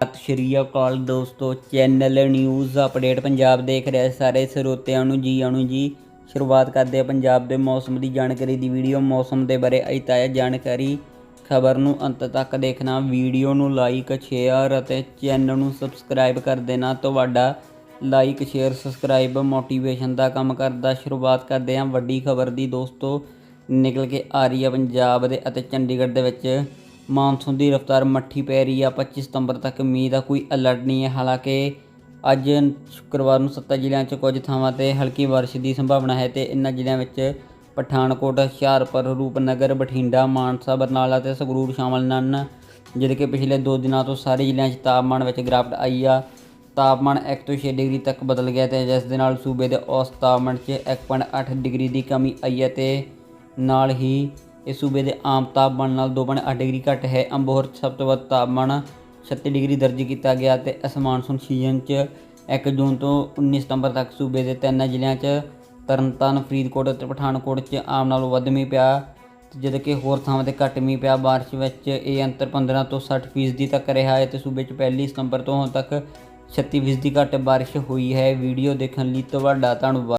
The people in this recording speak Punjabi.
ਸਤਿ ਸ਼੍ਰੀ ਅਕਾਲ ਦੋਸਤੋ ਚੈਨਲ ਨਿਊਜ਼ ਅਪਡੇਟ ਪੰਜਾਬ ਦੇਖ ਰਹੇ ਸਾਰੇ ਸਰੋਤਿਆਂ ਨੂੰ ਜੀ ਆਣੂ ਜੀ। ਸ਼ੁਰੂਆਤ ਕਰਦੇ ਆ ਪੰਜਾਬ ਦੇ ਮੌਸਮ ਦੀ ਜਾਣਕਾਰੀ ਦੀ ਵੀਡੀਓ। ਮੌਸਮ ਦੇ ਬਾਰੇ ਅਈ ਜਾਣਕਾਰੀ, ਖਬਰ ਨੂੰ ਅੰਤ ਤੱਕ ਦੇਖਣਾ। ਵੀਡੀਓ ਨੂੰ ਲਾਈਕ ਸ਼ੇਅਰ ਅਤੇ ਚੈਨਲ ਨੂੰ ਸਬਸਕ੍ਰਾਈਬ ਕਰ ਦੇਣਾ। ਤੁਹਾਡਾ ਲਾਈਕ ਸ਼ੇਅਰ ਸਬਸਕ੍ਰਾਈਬ ਮੋਟੀਵੇਸ਼ਨ ਦਾ ਕੰਮ ਕਰਦਾ। ਸ਼ੁਰੂਆਤ ਕਰਦੇ ਹਾਂ ਵੱਡੀ ਖਬਰ ਦੀ ਦੋਸਤੋ। ਨਿਕਲ ਕੇ ਆ ਰਹੀ ਹੈ ਪੰਜਾਬ ਦੇ ਅਤੇ ਚੰਡੀਗੜ੍ਹ ਦੇ ਵਿੱਚ। ਮਾਨਸੂਨ ਦੀ ਰਫ਼ਤਾਰ ਮੱਠੀ ਪੈ ਰਹੀ ਆ। 25 ਸਤੰਬਰ ਤੱਕ ਮੀਂਹ ਦਾ ਕੋਈ ਅਲਰਟ ਨਹੀਂ ਹੈ। ਹਾਲਾਂਕਿ ਅੱਜ ਸ਼ੁੱਕਰਵਾਰ ਨੂੰ ਸੱਤਾ ਜ਼ਿਲ੍ਹਿਆਂ 'ਚ ਕੁਝ ਥਾਵਾਂ ਤੇ ਹਲਕੀ ਬਾਰਿਸ਼ ਦੀ ਸੰਭਾਵਨਾ ਹੈ ਤੇ ਇਨ੍ਹਾਂ ਜ਼ਿਲ੍ਹਿਆਂ ਵਿੱਚ ਪਠਾਨਕੋਟ, ਹੁਸ਼ਿਆਰਪੁਰ, ਰੂਪਨਗਰ, ਬਠਿੰਡਾ, ਮਾਨਸਾ, ਬਰਨਾਲਾ ਤੇ ਸੰਗਰੂਰ ਸ਼ਾਮਲ ਹਨ ਜਿਹੜੇ ਕਿ ਪਿਛਲੇ 2 ਦਿਨਾਂ ਤੋਂ ਸਾਰੇ ਜ਼ਿਲ੍ਹਿਆਂ 'ਚ ਤਾਪਮਾਨ ਵਿੱਚ ਗਿਰਾਵਟ ਆਈ ਆ। ਤਾਪਮਾਨ 1 ਤੋਂ 6 ਡਿਗਰੀ ਤੱਕ ਬਦਲ ਗਿਆ ਤੇ ਜਿਸ ਦੇ ਨਾਲ ਸੂਬੇ ਦੇ ਔਸਤ ਤਾਪਮਾਨ 'ਚ 1.8 ਡਿਗਰੀ ਦੀ ਕਮੀ ਆਈ ਹੈ ਤੇ ਨਾਲ ਹੀ ਇਸ ਸੂਬੇ ਦੇ ਆਮ ਤਾਪਮਾਨ ਨਾਲ 2.8 ਡਿਗਰੀ ਘੱਟ ਹੈ। ਅੰਬੋਹਰ 'ਚ ਸਭ ਤੋਂ ਵੱਧ ਤਾਪਮਾਨ 36 ਡਿਗਰੀ ਦਰਜ ਕੀਤਾ ਗਿਆ ਤੇ ਇਸ ਮਾਨਸੂਨ ਸੀਜ਼ਨ 'ਚ 1 ਜੂਨ ਤੋਂ 19 ਸਤੰਬਰ ਤੱਕ ਸੂਬੇ ਦੇ ਤਿੰਨ ਜ਼ਿਲ੍ਹਿਆਂ 'ਚ ਤਰਨਤਾਰਨ, ਫਰੀਦਕੋਟ ਅਤੇ ਪਠਾਨਕੋਟ 'ਚ ਆਮ ਨਾਲੋਂ ਵੱਧ ਮੀਂਹ ਪਿਆ। ਜਦੋਂ ਕਿ ਹੋਰ ਥਾਵਾਂ ਤੇ ਘੱਟ ਮੀਂਹ ਪਿਆ। ਬਾਰਿਸ਼ ਵਿੱਚ ਇਹ ਅੰਤਰ 15 ਤੋਂ 60 ਫੀਸਦੀ ਤੱਕ ਰਿਹਾ ਹੈ ਤੇ ਸੂਬੇ 'ਚ ਪਹਿਲੀ ਸਤੰਬਰ ਤੋਂ ਹੁਣ ਤੱਕ 36 ਫੀਸਦੀ ਘੱਟ ਬਾਰਿਸ਼ ਹੋਈ ਹੈ। ਵੀਡੀਓ ਦੇਖਣ ਲਈ ਤੁਹਾਡਾ ਧੰਨਵਾਦ।